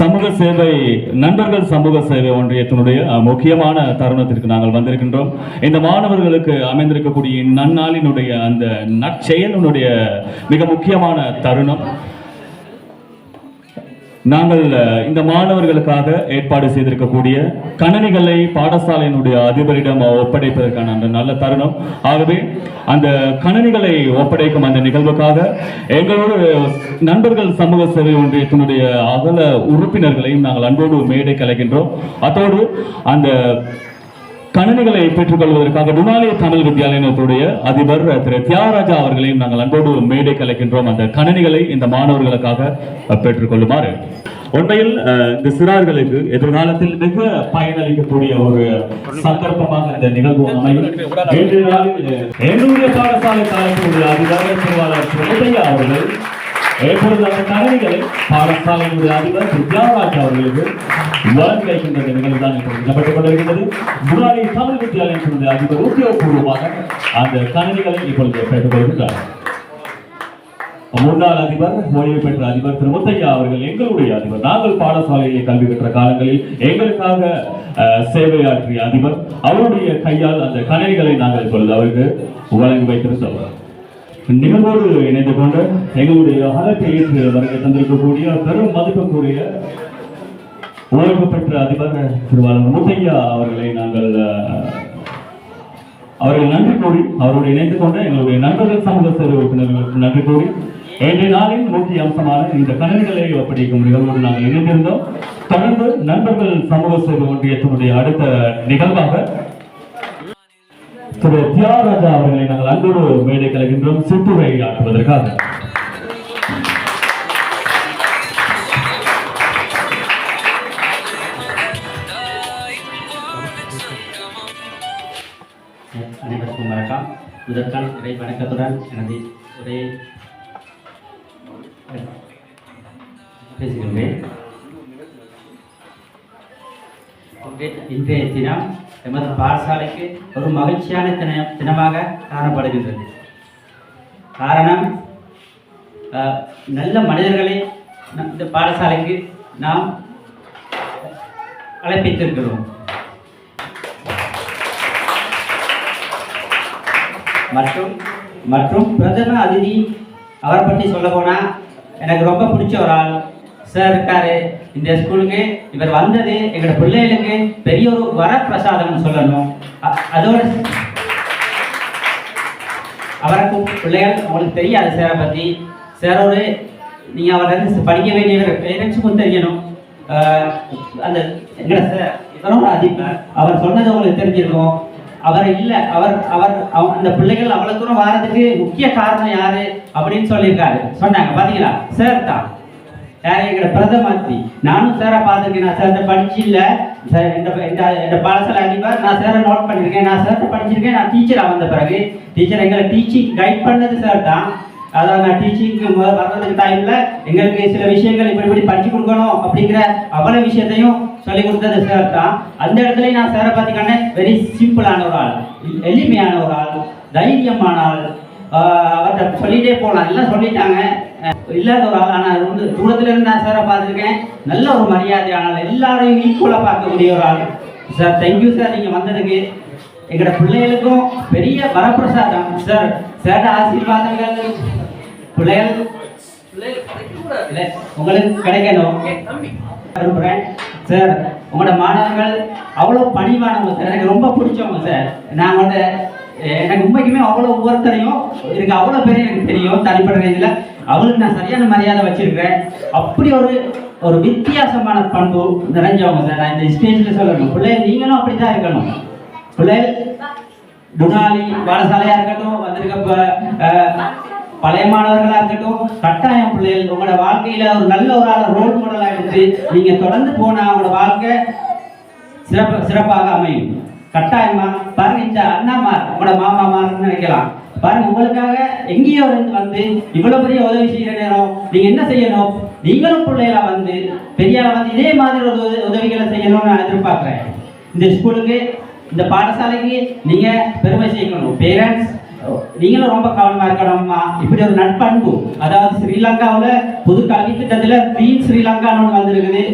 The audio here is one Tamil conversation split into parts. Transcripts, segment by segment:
சமூக சேவை நண்பர்கள் சமூக சேவை ஒன்றியத்தினுடைய முக்கியமான தருணத்திற்கு நாங்கள் வந்திருக்கின்றோம். இந்த மாணவர்களுக்கு அமைந்திருக்கக்கூடிய நன்னாளினுடைய அந்த நற்செயலினுடைய மிக முக்கியமான தருணம். நாங்கள் இந்த மாணவர்களுக்காக ஏற்பாடு செய்திருக்கக்கூடிய கணனிகளை பாடசாலையினுடைய அதிபரிடம் ஒப்படைப்பதற்கான அந்த நல்ல தருணம். ஆகவே அந்த கணனிகளை ஒப்படைக்கும் அந்த நிகழ்வுக்காக எங்களோட நண்பர்கள் சமூக சேவை ஒன்றியத்தினுடைய அகல உறுப்பினர்களையும் நாங்கள் அன்போடு மேடை கலைகின்றோம். அத்தோடு அந்த கணினிகளை பெற்றுக்கொள்வதற்காக டுனாலிய தமிழ் வித்யாலயத்தினுடைய அதிபர் திரு தியாகராஜா அவர்களையும் நாங்கள் அன்போடு மேடை கலைக்கின்றோம். அந்த கணினிகளை இந்த மாணவர்களுக்காக பெற்றுக்கொள்ளுமாறு. உண்மையில் அஹ், இந்த சிறார்களுக்கு எதிர்காலத்தில் மிக பயனளிக்கக்கூடிய ஒரு சந்தர்ப்பமாக இந்த நிகழ்வு அமையும். என்னுடைய பாடசாலை காலத்தினுடைய அதிபர் திருவாளர் அவர்கள் எப்பொழுது அந்த கணனிகளை பாடசாலையினுடைய அதிபர் திரு தியாகராஜா அவர்களுக்கு வழங்கி வைக்கின்ற இந்த நிகழ்வு தான் இப்பொழுது இடம்பெற்றுக் கொண்டிருக்கிறது முன்னாடி தமிழ் வித்யாலயத்தினுடைய அதிபர் உத்தியோகபூர்வமாக அந்த கணனிகளை இப்பொழுது பெற்றுக் கொள்கின்றார். முன்னாள் அதிபர் ஓய்வு பெற்ற அதிபர் திரு முத்தையா அவர்கள் எங்களுடைய அதிபர். நாங்கள் பாடசாலையை கல்வி பெற்ற காலங்களில் எங்களுக்காக அஹ், சேவையாற்றிய அதிபர். அவருடைய கையால் அந்த கணனிகளை நாங்கள் இப்பொழுது அவருக்கு வழங்கி வைத்திருந்தோம் நிகழ்வோடு இணைந்து கொண்டு எங்களுடைய அகலத்தை ஏற்று வருகை தந்திருக்கக்கூடிய பெரும் மதிப்புக்குரிய ஓய்வு பெற்ற அதிபர் திருவாளர் முத்தையா அவர்களை நாங்கள் அவர்கள் நன்றி கூறி அவரோடு இணைந்து கொண்டு எங்களுடைய நண்பர்கள் சமூக சேவை உறுப்பினர்களுக்கு நன்றி கூறி இன்றைய நாளின் முக்கிய அம்சமான இந்த கணனிகளை ஒப்படைக்கும் நிகழ்வோடு நாங்கள் இணைந்திருந்தோம். தொடர்ந்து நண்பர்கள் சமூக சேவை ஒன்றியத்தினுடைய அடுத்த நிகழ்வாக திரு தியாகராஜா அவர்களை நாங்கள் அன்போடு மேடை கலைகின்றோம் சிற்றுரை ஆற்றுவதற்காக. அனைவருக்கும் வணக்கம். முதற்கால் இறை வணக்கத்துடன் எனது உரையை பேசுகின்றேன் இன்றைய தினம் எமது பாடசாலைக்கு ஒரு மகிழ்ச்சியான தின தினமாக காணப்படுகின்றது. காரணம் நல்ல மனிதர்களை நம் இந்த பாடசாலைக்கு நாம் அழைப்பித்திருக்கிறோம். மற்றும் மற்றும் பிரதம அதிதி அவரை பற்றி சொல்ல போனால் எனக்கு ரொம்ப பிடிச்ச ஒரு ஆள் சார் இருக்காரு. இந்த ஸ்கூலுக்கு இவர் வந்தது எங்களோட பிள்ளைகளுக்கு பெரிய ஒரு வரப்பிரசாதம் சொல்லணும். அதோட அவருக்கும் பிள்ளைகள் அவங்களுக்கு தெரியாது சாரை பற்றி சார் ஒரு நீங்கள் அவரை படிக்க வேண்டியவர் பேரண்ட்ஸுக்கும் தெரியணும். அந்த எங்களை சார் இவரும் அதிபர் அவர் சொன்னது உங்களுக்கு தெரிஞ்சிருக்கும். அவர் இல்லை அவர் அவர் அவங்க அந்த பிள்ளைகள் அவ்வளோ தூரம் வாரதுக்கு முக்கிய காரணம் யாரு? அப்படின்னு சொல்லியிருக்காரு. சொன்னாங்க பார்த்தீங்களா சார் தான். யார் எங்களோட பிரதம நானும் சாரை பார்த்துருக்கேன். நான் சார்ட்ட படிச்சு இல்லை சார் இந்த இந்த இந்த பாடசாலை அதிபர் நான் சாரை நோட் பண்ணியிருக்கேன் நான் சார்ட்ட படிச்சிருக்கேன். நான் டீச்சராக வந்த பிறகு டீச்சர் எங்களை டீச்சிங் கைட் பண்ணது சார் தான். அதாவது நான் டீச்சிங்க்கு முதல் வர்றதுக்கு டைமில் எங்களுக்கு சில விஷயங்கள் இப்படி இப்படி படிச்சு கொடுக்கணும் அப்படிங்கிற அவ்வளோ விஷயத்தையும் சொல்லி கொடுத்தது சார் தான். அந்த இடத்துல நான் சாரை பார்த்தீங்கன்னா வெரி சிம்பிளான ஒரு ஆள். எளிமையான ஒரு ஆள். தைரியமான ஆள். அவர்கிட்ட சொல்லிட்டே போகலாம் எல்லாம் சொல்லிட்டாங்க. இல்லாத ஒரு ஆள். ஆனால் வந்து தூரத்துல இருந்து நான் சாரை பார்த்துருக்கேன். நல்ல ஒரு மரியாதையான ஆள் எல்லாரையும் ஈக்குவலாக பார்க்கக்கூடிய ஒரு ஆள். சார் தேங்க்யூ சார் நீங்கள் வந்ததுக்கு எங்களோட பிள்ளைகளுக்கும் பெரிய வரப்பிரசாதம். சார் சார் ஆசீர்வாதங்கள். பிள்ளைகள் உங்களுக்கு கிடைக்கணும். விரும்புகிறேன் சார் உங்களோட மாணவர்கள் அவ்வளோ பணிவானவங்க. சார் எனக்கு ரொம்ப பிடிச்சவங்க சார் நான் வந்து எனக்கு உண்மைக்குமே அவ்வளோ ஒவ்வொருத்தரையும் எனக்கு அவ்வளோ பேர் எனக்கு தெரியும். தனிப்பட்ட ரீதியில் அவளுக்கு நான் சரியான மரியாதை வச்சிருக்கிறேன். அப்படி ஒரு ஒரு வித்தியாசமான பண்பு நிறைஞ்சவங்க சார் நான் இந்த ஸ்டேஜில் சொல்லணும். பிள்ளைகள் நீங்களும் அப்படி தான் இருக்கணும். பிள்ளைகள் குணாலி பாடசாலையா இருக்கட்டும் வந்திருக்க அஹ், பழைய மாணவர்களா இருக்கட்டும் கட்டாயம் பிள்ளைகள் உங்களோட வாழ்க்கையில ஒரு நல்ல ஒரு ஆள் ரோல் மாடலாக எடுத்து நீங்க தொடர்ந்து போனா அவங்களோட வாழ்க்கை சிறப்பு சிறப்பாக அமையும். கட்டாயமா பாருங்க இந்த அண்ணாமார் உங்களோட மாமாமார்னு நினைக்கலாம். பாருங்க உங்களுக்காக எங்கேயோ இருந்து வந்து இவ்வளவு பெரிய உதவி செய்யற நேரம் நீங்க என்ன செய்யணும்? நீங்களும் பிள்ளைகளா வந்து பெரியாள வந்து இதே மாதிரி ஒரு உதவிகளை செய்யணும்னு நான் எதிர்பார்க்கிறேன். இந்த ஸ்கூலுக்கு இந்த பாடசாலைக்கு நீங்க பெருமை சேர்க்கணும். பேரண்ட்ஸ் நீங்களும் ரொம்ப கவனமா இருக்கணும்மா இப்படி ஒரு நட்பண்பு. அதாவது ஸ்ரீலங்காவில் புது கல்வி திட்டத்தில் க்ளீன் ஸ்ரீலங்கான்னு வந்திருக்குது.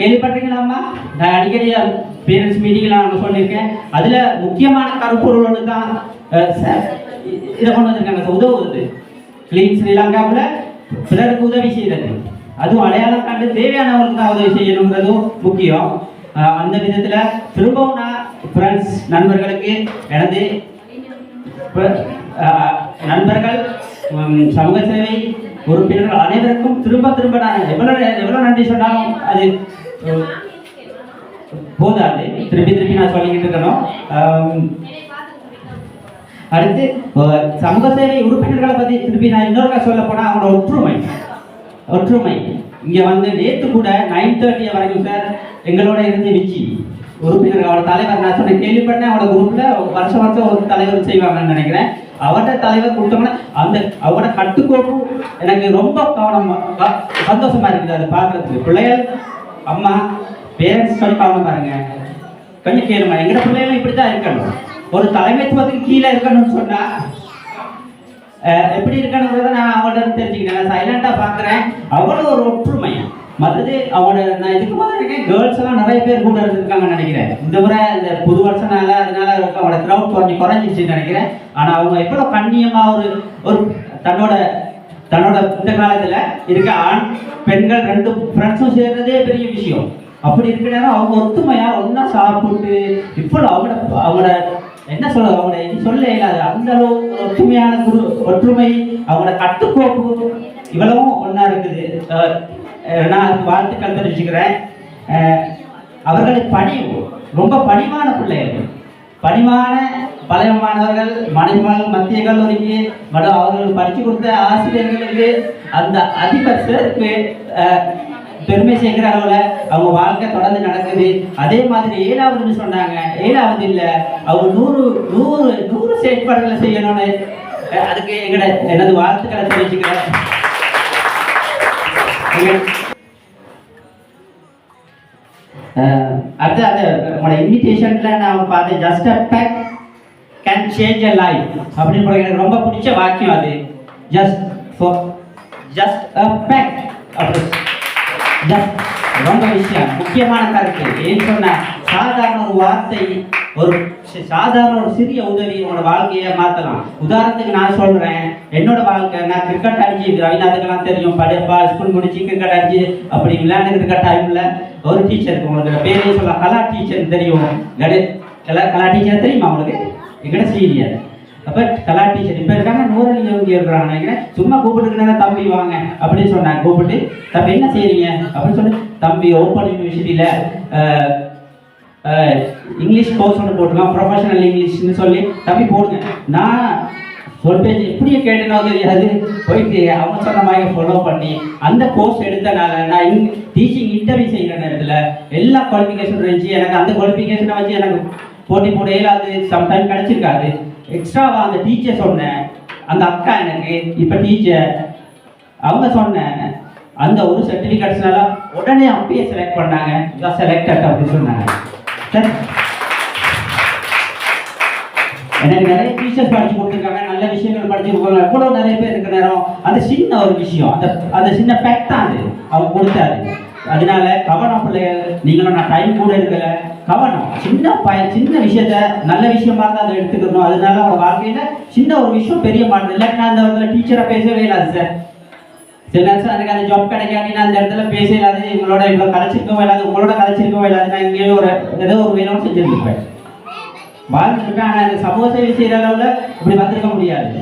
கேள்விப்பட்டீங்களாம்மா நான் அடிக்கடி பேரண்ட்ஸ் மீட்டிங்லாம் நான் சொல்லியிருக்கேன். அதில் முக்கியமான கருப்பொருள் ஒன்று தான் இதை கொண்டு வந்திருக்காங்க. உதவுவது கிளீன் ஸ்ரீலங்காவில் பிறருக்கு உதவி செய்கிறது அதுவும் அடையாளம் கண்டு தேவையானவர்களுக்கு தான் உதவி செய்யணுங்கிறதும் முக்கியம். அந்த விதத்தில் திரும்பவும் நான் ஃப்ரெண்ட்ஸ் நண்பர்களுக்கு எனது நண்பர்கள் சமூக சேவை உறுப்பினர்கள் அனைவருக்கும் திரும்ப திரும்ப நான் எவ்வளோ எவ்வளோ நன்றி சொன்னாலும் அது போதாது. திருப்பி திருப்பி நான் சொல்லிக்கிட்டு இருக்கணும். அடுத்து சமூக சேவை உறுப்பினர்களை பத்தி திருப்பி நான் இன்னொருக்கா சொல்ல போனா அவங்களோட ஒற்றுமை. ஒற்றுமை. இங்க வந்து நேத்து கூட நைன் தேர்ட்டி வரைக்கும் சார் எங்களோட இருந்து விச்சி உறுப்பினர்கள் அவரோட தலைவர் நான் சொன்ன கேள்விப்பட்டேன் அவரோட குரூப்ல வருஷம் வருஷம் ஒரு தலைவர் செய்வாங்கன்னு நினைக்கிறேன். அவரோட தலைவர் கொடுத்தோம்னா அந்த அவரோட கட்டுக்கோப்பு எனக்கு ரொம்ப கவனம் சந்தோஷமா இருக்குது அதை பார்க்கறதுக்கு. பிள்ளைகள் அம்மா பேரண்ட்ஸ் சொல்லி கவனம் பாருங்க கொஞ்சம் கேளுமா எங்கட பிள்ளைகளும் இப்படித்தான் இருக்கணும். ஒரு தலைமைத்துவத்துக்கு கீழே இருக்கணும்னு சொன்னா எப்படி இருக்கணுங்கிறத நான் அவங்கள்ட்ட இருந்து தெரிஞ்சுக்கிட்டேன். நான் சைலண்டாக பார்க்குறேன். அவ்வளோ ஒரு ஒற்றுமை மற்றது அவங்களோட நான் இதுக்கு முதல்ல இருக்கேன். கேர்ள்ஸ் எல்லாம் நிறைய பேர் கூட இருந்திருக்காங்க நினைக்கிறேன். இந்த முறை இந்த புது வருஷனால அதனால இருக்க அவங்களோட க்ரௌட் குறைஞ்சி குறைஞ்சிச்சுன்னு நினைக்கிறேன். ஆனால் அவங்க எவ்வளோ கண்ணியமாக ஒரு ஒரு தன்னோட தன்னோட இந்த காலத்தில் இருக்க ஆண் பெண்கள் ரெண்டு ஃப்ரெண்ட்ஸும் சேர்றதே பெரிய விஷயம். அப்படி இருக்கிற அவங்க ஒத்துமையா ஒன்றா சாப்பிட்டு இப்போ அவங்களோட அவங்களோட என்ன சொல்ல அவங்களோட சொல்ல இயலாது. அந்த அளவு ஒற்றுமையான குரு ஒற்றுமை அவங்களோட கட்டுக்கோப்பு. இவ்வளவும் ஒன்றா இருக்குது. நான் அதுக்கு வாழ்த்துக்கள் தெரிவிச்சுக்கிறேன். அஹ் அவர்களுக்கு பணிவு ரொம்ப பணிவான பிள்ளைகள். பணிவான பலமானவர்கள் மனைவிகள் மத்திய கல்லூரிக்கு மற்றும் அவர்கள் படித்து கொடுத்த ஆசிரியர்களுக்கு அந்த அதிபர் பெருமை சேர்க்கிற அளவுல அவங்க வாழ்க்கை தொடர்ந்து நடக்குது. அதே மாதிரி ஏழாவதுன்னு சொன்னாங்க. ஏழாவது இல்லை அவங்க நூறு நூறு நூறு செயற்பாடுகளை செய்யணும்னு. அதுக்கு எங்கட எனது வாழ்த்துக்களை தெரிவிச்சுக்கிறேன். அது அஹ் அடுத்து உங்களோட இன்விடேஷன்ல நான் பார்த்தேன். Just a bag can change a life அப்படின்னு எனக்கு ரொம்ப பிடிச்ச வாக்கியம் அது. Just for just a bag அப்படி. ரொம்ப விஷயம். முக்கியமான கருத்து ஏன்னு சொன்ன சாதாரண ஒரு வார்த்தை ஒரு சாதாரண ஒரு சிறிய உதவி உங்களோட வாழ்க்கையை மாற்றலாம் உதாரணத்துக்கு நான் சொல்கிறேன் என்னோட வாழ்க்கை நான் கிரிக்கெட் அடிச்சு ரவிநாதுக்கெல்லாம் தெரியும் படிப்பா ஸ்கூல் முடிச்சு கிரிக்கெட் அடிச்சு அப்படி விளையாண்டு கிரிக்கெட் டைமில் ஒரு டீச்சருக்கு உங்களுக்கு பேரே சொல்லலாம் கலா டீச்சர் தெரியும். கணே கலா கலா டீச்சர் தெரியுமா உங்களுக்கு? எங்கட சீனியர் அப்ப கலா டீச்சர் இப்ப இருக்காங்க நூறலி இங்கே இருக்கிறாங்க நினைக்கிறேன். சும்மா கூப்பிட்டுருந்தாங்க தம்பி வாங்க அப்படின்னு சொன்னாங்க. கூப்பிட்டு தம்பி என்ன செய்றீங்க? அப்படின்னு சொல்லி தம்பி ஓப்பன் யூனிவர்சிட்டியில இங்கிலீஷ் கோர்ஸ் ஒன்று போட்டுக்கலாம் ப்ரொஃபஷனல் இங்கிலீஷ்னு சொல்லி. தம்பி போடுங்க. நான் ஒரு பேஜ் எப்படியே கேட்டனோ தெரியாது. போயிட்டு அவங்க சொன்ன மாதிரி ஃபாலோ பண்ணி அந்த கோர்ஸ் எடுத்தனால நான் இங் டீச்சிங் இன்டர்வியூ செய்கிற நேரத்தில் எல்லா குவாலிஃபிகேஷன் இருந்துச்சு எனக்கு அந்த குவாலிஃபிகேஷனை வச்சு எனக்கு போட்டி போட இயலாது. சம்டைம் கிடச்சிருக்காது. எக்ஸ்ட்ராவாக அந்த டீச்சர் சொன்னேன் அந்த அக்கா எனக்கு இப்போ டீச்சர் அவங்க சொன்னேன் அந்த ஒரு சர்டிஃபிகேட்ஸ்னால உடனே அப்பயே செலக்ட் பண்ணாங்க. இதான் செலக்டட் அப்படின்னு சொன்னாங்க. சரி. எனக்கு நிறைய டீச்சர்ஸ் படிச்சு கொடுத்துருக்காங்க. நல்ல விஷயங்கள் படிச்சு கொடுக்குறாங்க. எவ்வளோ நிறைய பேர் இருக்கிற நேரம் அந்த சின்ன ஒரு விஷயம் அந்த அந்த சின்ன பேக் தான் அது. அவங்க கொடுத்தாரு அதனால கவனம் பிள்ளைகள் நீங்களும் நான் டைம் கூட இருக்கல. கவனம் சின்ன பய சின்ன விஷயத்த நல்ல விஷயமா இருந்தால் அதை எடுத்துக்கணும். அதனால அவங்க வாழ்க்கையில சின்ன ஒரு விஷயம் பெரிய மாட்டது இல்லை. நான் அந்த இடத்துல டீச்சரை பேசவே இல்லாது சார் சில சார் எனக்கு அந்த ஜாப் கிடைக்காட்டி நான் அந்த இடத்துல பேச இல்லாது. இவங்களோட இவ்வளோ கலைச்சிருக்கவும் இல்லாது உங்களோட கலைச்சிருக்கவும் இல்லாது. நான் இங்கேயே ஒரு ஏதோ ஒரு வேலை செஞ்சிருப்பேன். வாழ்ந்துருப்பேன் ஆனால் இந்த சமூக சேவை செய்கிற அளவில் இப்படி வந்திருக்க முடியாது.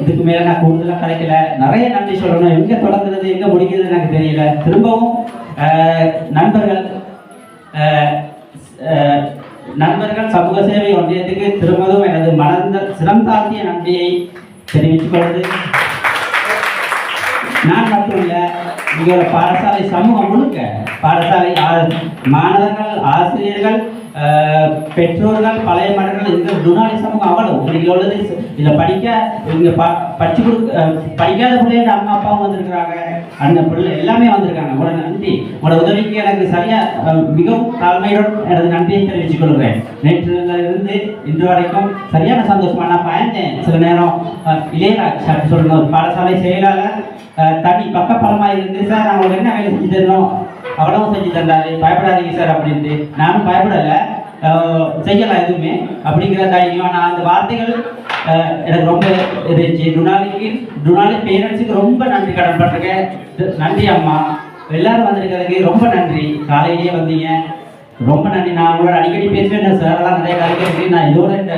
இதுக்கு மேலே நான் கூடுதலாக கிடைக்கல நிறைய நன்றி சொல்லணும். எங்கே தொடங்குறது எங்கே முடிக்கிறது எனக்கு தெரியல. திரும்பவும் நண்பர்கள் நண்பர்கள் சமூக சேவை ஒன்றியத்துக்கு திரும்பவும் எனது மனந்த சிரம் தாழ்த்திய நன்றியை தெரிவித்துக் கொள்வது. நான் மட்டும் இல்லை பாடசாலை சமூகம் முழுக்க பாடசாலை ஆ- மாணவர்கள் ஆசிரியர்கள் பெற்றோர்கள் பழைய மன்னர்கள் இந்த துணாளி சமூகம் அவ்வளவு உங்களுக்கு உள்ளது இதில் படிக்க இவங்க ப படிச்சு கொடுக்க படிக்காத பிள்ளைங்க அம்மா அப்பாவும் வந்திருக்கிறாங்க. அந்த பிள்ளை எல்லாமே வந்திருக்காங்க. உங்களோட நன்றி. உங்களோட உதவிக்கு எனக்கு சரியா மிகவும் தாழ்மையுடன் எனது நன்றியை தெரிவித்துக் கொள்கிறேன். நேற்று இருந்து இன்று வரைக்கும் சரியான சந்தோஷமா நான் பயந்தேன். சில நேரம் இளையராஜ் சார் சொல்லணும் ஒரு பாடசாலை செயலாளர் அஹ், தனி பக்கப்பலமாக இருந்து சார் நான் உங்களுக்கு என்ன வேலை செஞ்சு தரணும்? அவ்வளவு செஞ்சு தந்தாரு. பயப்படாதீங்க சார் அப்படின்ட்டு. நானும் பயப்படலை. செய்யலாம் எதுவுமே அப்படிங்கிற தைரியம் நான் அந்த வார்த்தைகள் எனக்கு ரொம்ப இருந்துச்சு. டுனாலிக்கு டுனாலி பேரண்ட்ஸுக்கு ரொம்ப நன்றி கடன் பட்டிருக்கேன். நன்றி அம்மா. எல்லாரும் வந்திருக்கிறதுக்கு ரொம்ப நன்றி. காலையிலேயே வந்தீங்க. ரொம்ப நன்றி. நான் உங்களோட அடிக்கடி பேசுவேன். சார் எல்லாம் நிறைய கருத்து நான் இதோட இந்த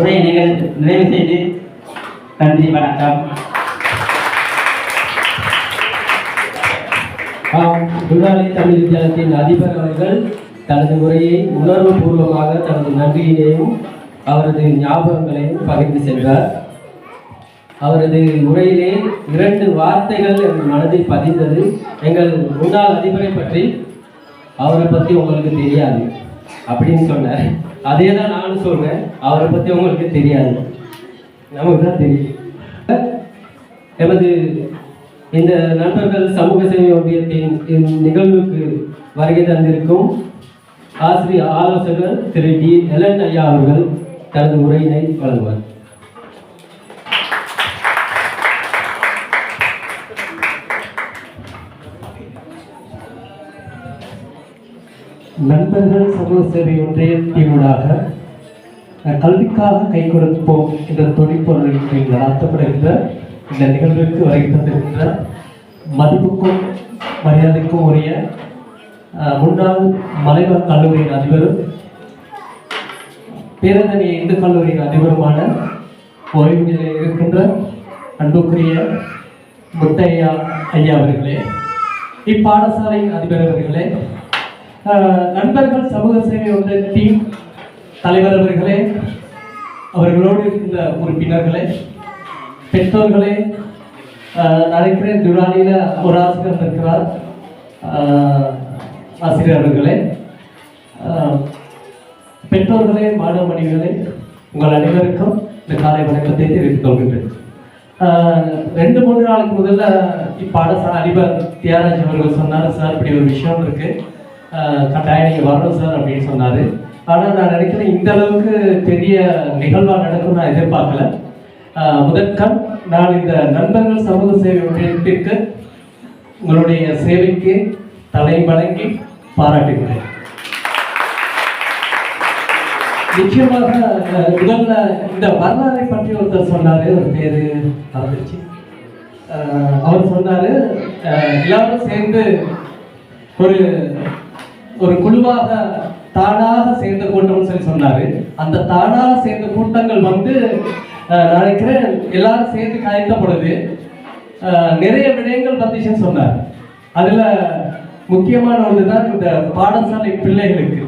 உரையை நீங்கள் நிறைவு செய்து நன்றி வணக்கம். தமிழ் வித்தியாலயத்தின் அதிபர் அவர்கள் தனது உரையை உணர்வுபூர்வமாக தனது நன்றியினையும் அவரது ஞாபகங்களையும் பகிர்ந்து சென்றார் அவரது உரையிலே இரண்டு வார்த்தைகள் எங்கள் மனதில் பதிந்தது. எங்கள் முன்னாள் அதிபரை பற்றி அவரை பற்றி உங்களுக்கு தெரியாது அப்படின்னு சொன்னார். அதே தான் நானும் சொல்றேன். அவரை பற்றி உங்களுக்கு தெரியாது. நமக்கு தான் தெரியும். எமது இந்த நண்பர்கள் சமூக சேவை ஒன்றியத்தின் நிகழ்வுக்கு வருகை தந்திருக்கும் ஆசிரியர் ஆலோசகர் திரு டி. எலன் ஐயா அவர்கள் தனது உரையினை வழங்குவார். நண்பர்கள் சமூக சேவை ஒன்றியத்தினூடாக கல்விக்காக கை கொடுப்போம் என்ற தொழிற்பொருளின் நடத்தப்படுகின்ற இந்த நிகழ்விற்கு வருகை தந்திருக்கின்ற மதிப்புக்கும் மரியாதைக்கும் உரிய முன்னாள் மலைவர் கல்லூரியின் அதிபரும் பேரந்தனிய இந்து கல்லூரியின் அதிபருமான ஓய்வு நிலையில் இருக்கின்ற அன்புக்குரிய முத்தையா ஐயா அவர்களே இப்பாடசாலையின் அதிபர் அவர்களே நண்பர்கள் சமூக சேவை ஒன்றியத்தின் தலைவர் அவர்களே அவர்களோடு இருக்கின்ற உறுப்பினர்களே பெற்றோர்களே நடைபெற நினைக்கிறேன் துரானியில் ஒரு ஆசிரியர் இருக்கிறார். ஆசிரியர்களே பெற்றோர்களே மாணவ மணிகளே உங்கள் அனைவருக்கும் இந்த காலை வணக்கத்தை தெரிவித்துக் கொள்கின்றேன். ரெண்டு மூணு நாளுக்கு முதல்ல இப்பாடசாலை அதிபர் தியாகராஜ் அவர்கள் சொன்னார் சார் இப்படி ஒரு விஷயம் இருக்கு. கட்டாயம் நீங்கள் வரணும் சார் அப்படின்னு சொன்னார். ஆனால் நான் நினைக்கிறேன் இந்த அளவுக்கு பெரிய நிகழ்வாக நடக்கும் நான் எதிர்பார்க்கல. முதற்கம் நான் இந்த நண்பர்கள் சமூக சேவை ஒன்றியத்திற்கு உங்களுடைய சேவைக்கு தலை வணங்கி பாராட்டுகிறேன். நிச்சயமாக முதல்ல இந்த வரலாறை பற்றி ஒருத்தர் சொன்னார் ஒரு பேர் மறந்துச்சு அவர் சொன்னார் எல்லாரும் சேர்ந்து ஒரு ஒரு குழுவாக தானாக சேர்ந்த கூட்டம்னு சொல்லி சொன்னார். அந்த தானாக சேர்ந்த கூட்டங்கள் வந்து நினைக்கிறேன் எல்லாரும் சேர்ந்து கலைத்த நிறைய விடயங்கள் வந்துச்சுன்னு சொன்னார். அதில் முக்கியமான ஒன்று தான் இந்த பாடசாலை பிள்ளைகளுக்கு.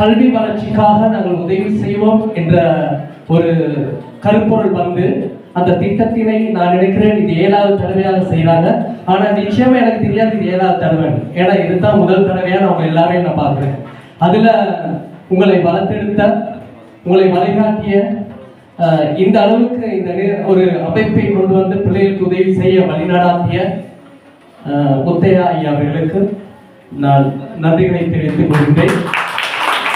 கல்வி வளர்ச்சிக்காக நாங்கள் உதவி செய்வோம் என்ற ஒரு கருப்பொருள் வந்து அந்த திட்டத்தினை நான் நினைக்கிறேன் இது ஏழாவது தடவையாக செய்கிறாங்க ஆனால் நிச்சயமா எனக்கு தெரியாது இது ஏழாவது தடவை. ஏன்னா இதுதான் முதல் தடவையாக நான் அவங்க எல்லாரையும் நான் பார்க்குறேன். அதில் உங்களை வளர்த்தெடுத்த உங்களை வழிகாட்டிய இந்த அளவுக்கு இந்த ஒரு அமைப்பை கொண்டு வந்து பிள்ளைகளுக்கு உதவி செய்ய வழிநடாத்திய முத்தையா ஐயா அவர்களுக்கு நான் நன்றிகளை தெரிவித்துக் கொள்கின்றேன்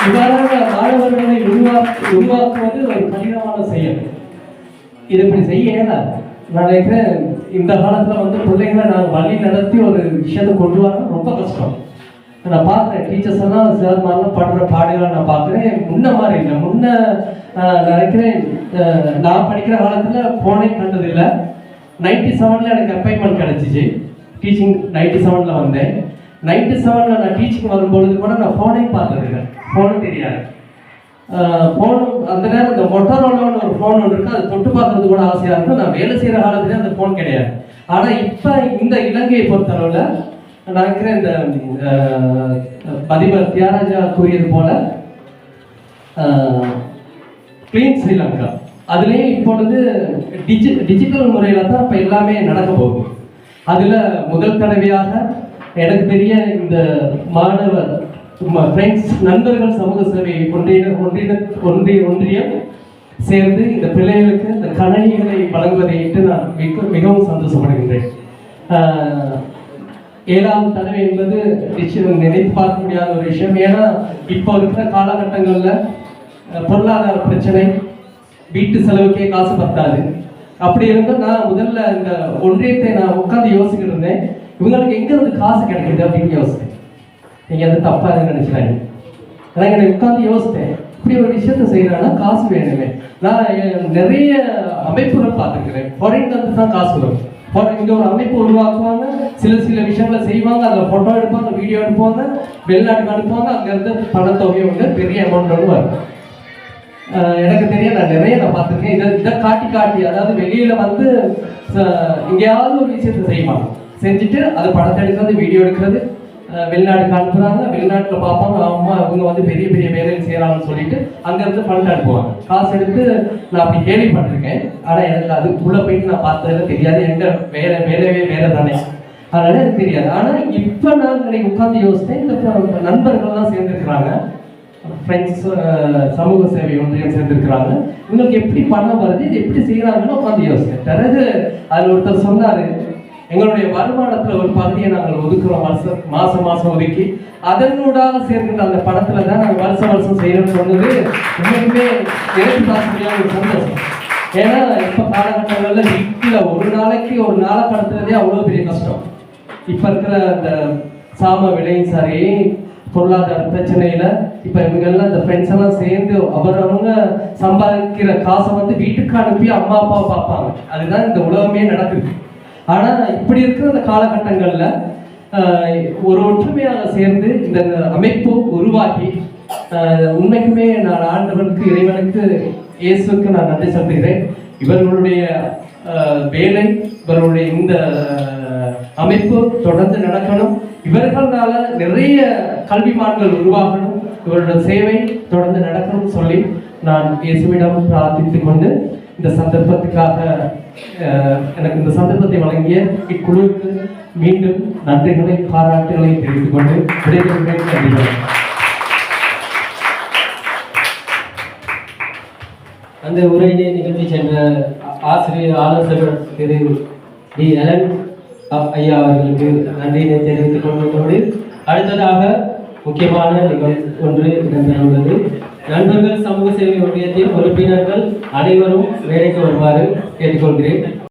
இவ்வாறாக மாணவர்களை உருவாக்கு உருவாக்குவது ஒரு கடினமான செயல். இது இப்படி செய்ய இயலாது. நான் நினைக்கிறேன் இந்த காலத்தில் வந்து பிள்ளைங்களை நான் வழி நடத்தி ஒரு விஷயத்தை கொண்டு வர ரொம்ப கஷ்டம். நான் பார்க்குறேன் டீச்சர்ஸ் எல்லாம் சார் மாதிரிலாம் படுற பாடுகளை நான் பார்க்குறேன். முன்ன மாதிரி இல்லை. முன்ன நினைக்கிறேன் நான் படிக்கிற காலத்தில் போனே கண்டதில்லை. நைன்டி செவனில் எனக்கு அப்பாயின்மெண்ட் கிடச்சிச்சு. டீச்சிங் நைன்டி செவனில் வந்தேன். நைன்டி செவனில் நான் டீச்சிங் வரும்பொழுது கூட நான் ஃபோனே பார்த்ததில்லை. ஃபோனும் தெரியாது. ஃபோன் அந்த நேரம் இந்த மொட்டரோலான்னு ஒரு ஃபோன் ஒன்று இருக்குது அதை தொட்டு பார்க்கறது கூட ஆசையாக இருக்கும். நான் வேலை செய்கிற காலத்துலேயே அந்த ஃபோன் கிடையாது. ஆனால் இப்போ இந்த இலங்கையை பொறுத்தளவில் நான் இருக்கிற இந்த பதிபர் பதிவர் தியாகராஜா கூறியது போல க்ளீன் ஸ்ரீலங்கா அதுலேயும் இப்பொழுது டிஜி டிஜிட்டல் முறையில் தான் இப்போ எல்லாமே நடக்க போகுது. அதில் முதல் தடவையாக எனக்கு தெரிய இந்த மாணவர் ஃப்ரெண்ட்ஸ் நண்பர்கள் சமூக சேவை ஒன்றிய ஒன்றிய ஒன்றிய ஒன்றியம் சேர்ந்து இந்த பிள்ளைகளுக்கு இந்த கணனிகளை வழங்குவதை இட்டு நான் மிக மிகவும் சந்தோஷப்படுகின்றேன். ஏழாவது தடவை என்பது நிச்சயம் நினைத்து பார்க்க முடியாத ஒரு விஷயம். ஏன்னா இப்போ இருக்கிற காலகட்டங்களில் பொருளாதார பிரச்சனை வீட்டு செலவுக்கே காசு பத்தாது. அப்படி இருந்தும் நான் முதல்ல இந்த ஒன்றியத்தை நான் உட்காந்து யோசிக்கிட்டு இருந்தேன். இவங்களுக்கு எங்க இருந்து காசு கிடைக்குது அப்படின்னு யோசித்தேன். நீங்க அது தப்பா நினைச்சுறாங்க நான் எனக்கு உட்காந்து யோசித்தேன். இப்படி ஒரு விஷயத்த செய்யறாங்கன்னா காசு வேணுமே. நான் நிறைய அமைப்புகள் பார்த்துருக்கிறேன். ஃபாரின்ல இருந்து தான் காசு வரும். ஃபாரின் இங்க ஒரு அமைப்பு உருவாக்குவாங்க. சில சில விஷயங்களை செய்வாங்க. அதில் ஃபோட்டோ எடுப்பாங்க வீடியோ எடுப்பாங்க. வெளிநாட்டுக்கு அனுப்புவாங்க. அங்கேருந்து பணத்தொகையை வந்து பெரிய அமௌண்ட் வரும் எனக்கு தெரிய நான் நிறைய நான் பார்த்துருக்கேன். இதை இதை காட்டி காட்டி அதாவது வெளியில வந்து ச- எங்கேயாவது ஒரு விஷயத்தை செய்வாங்க செஞ்சுட்டு அது படத்தை எடுக்கிறது வீடியோ எடுக்கிறது வெளிநாட்டுக்கு அனுப்புறாங்க வெளிநாட்டில் பார்ப்பாங்க அம்மா இவங்க வந்து பெரிய பெரிய வேலைகள் செய்கிறாங்கன்னு சொல்லிட்டு அங்கேருந்து ஃபண்ட் அனுப்புவாங்க. காசு எடுத்து நான் அப்படி கேள்விப்பட்டிருக்கேன். ஆனால் எனக்கு அதுக்குள்ளே போயிட்டு நான் பார்த்ததுல தெரியாது. எங்க வேலை வேலையே வேலை தானே. அதனால எனக்கு தெரியாது. ஆனால் இப்போ நான் இன்னைக்கு உட்காந்து யோசித்தேன். இந்த நண்பர்கள்லாம் சேர்ந்துருக்கிறாங்க. ஃப்ரெண்ட்ஸ் uh, சமூக சேவை ஒன்றியம் சேர்ந்திருக்கிறாங்க. இவங்களுக்கு எப்படி பணம் வருது இது எப்படி செய்கிறாங்கன்னு உட்காந்து யோசிச்சேன் பிறகு அதில் ஒருத்தர் சொன்னார் எங்களுடைய வருமானத்தில் ஒரு பகுதியை நாங்கள் ஒதுக்குறோம் வருஷம் மாதம் மாதம் ஒதுக்கி. அதனூடாக சேர்க்கின்ற அந்த படத்தில் தான் நாங்கள் வருஷம் வருஷம் செய்கிறோம்னு சொன்னது உண்மையுமே எனக்கு பார்க்க ஒரு சந்தோஷம். ஏன்னா இப்போ காலகட்டங்களில் வீட்டில் ஒரு நாளைக்கு ஒரு நாளை கடத்துறதே அவ்வளோ பெரிய கஷ்டம். இப்போ இருக்கிற அந்த சாம விலையும் சரி பொருளாதார பிரச்சனையில இப்ப இவங்க எல்லாம் இந்த ஃப்ரெண்ட்ஸ் எல்லாம் சேர்ந்து அவரவங்க சம்பாதிக்கிற காசை வந்து வீட்டுக்கு அனுப்பி அம்மா அப்பா பார்ப்பாங்க. அதுதான் இந்த உலகமே நடக்குது. ஆனா இப்படி இருக்கிற அந்த காலகட்டங்கள்ல ஒரு ஒற்றுமையாக சேர்ந்து இந்த அமைப்பு உருவாகி உண்மைக்குமே நான் ஆண்டவனுக்கு இறைவனுக்கு இயேசுக்கு நான் நன்றி சொல்கிறேன் இவர்களுடைய வேலை இவர்களுடைய இந்த அமைப்பு தொடர்ந்து நடக்கணும். இவர்களால நிறைய கல்விமான்கள் உருவாகணும். இவரோட சேவை தொடர்ந்து நடக்கணும்னு சொல்லி நான் இயேசுவிடம் பிரார்த்தித்து கொண்டு இந்த சந்தர்ப்பத்துக்காக எனக்கு இந்த சந்தர்ப்பத்தை வழங்கிய இக்குழுவுக்கு மீண்டும் நன்றிகளை பாராட்டுகளை தெரிவித்துக் கொண்டு விடைபெறுகிறேன். நன்றி. அந்த உரையினை நிகழ்ச்சி சென்ற ஆசிரியர் ஆலோசகர் திரு டி. அலன் ஐயா அவர்களுக்கு நன்றியினை தெரிவித்துக் கொள்வதோடு அடுத்ததாக முக்கியமான நிகழ்வு ஒன்று இடம்பெறவுள்ளது நண்பர்கள் சமூக சேவை ஒன்றியத்தின் உறுப்பினர்கள் அனைவரும் வேலைக்கு வருமாறு கேட்டுக்கொள்கிறேன்.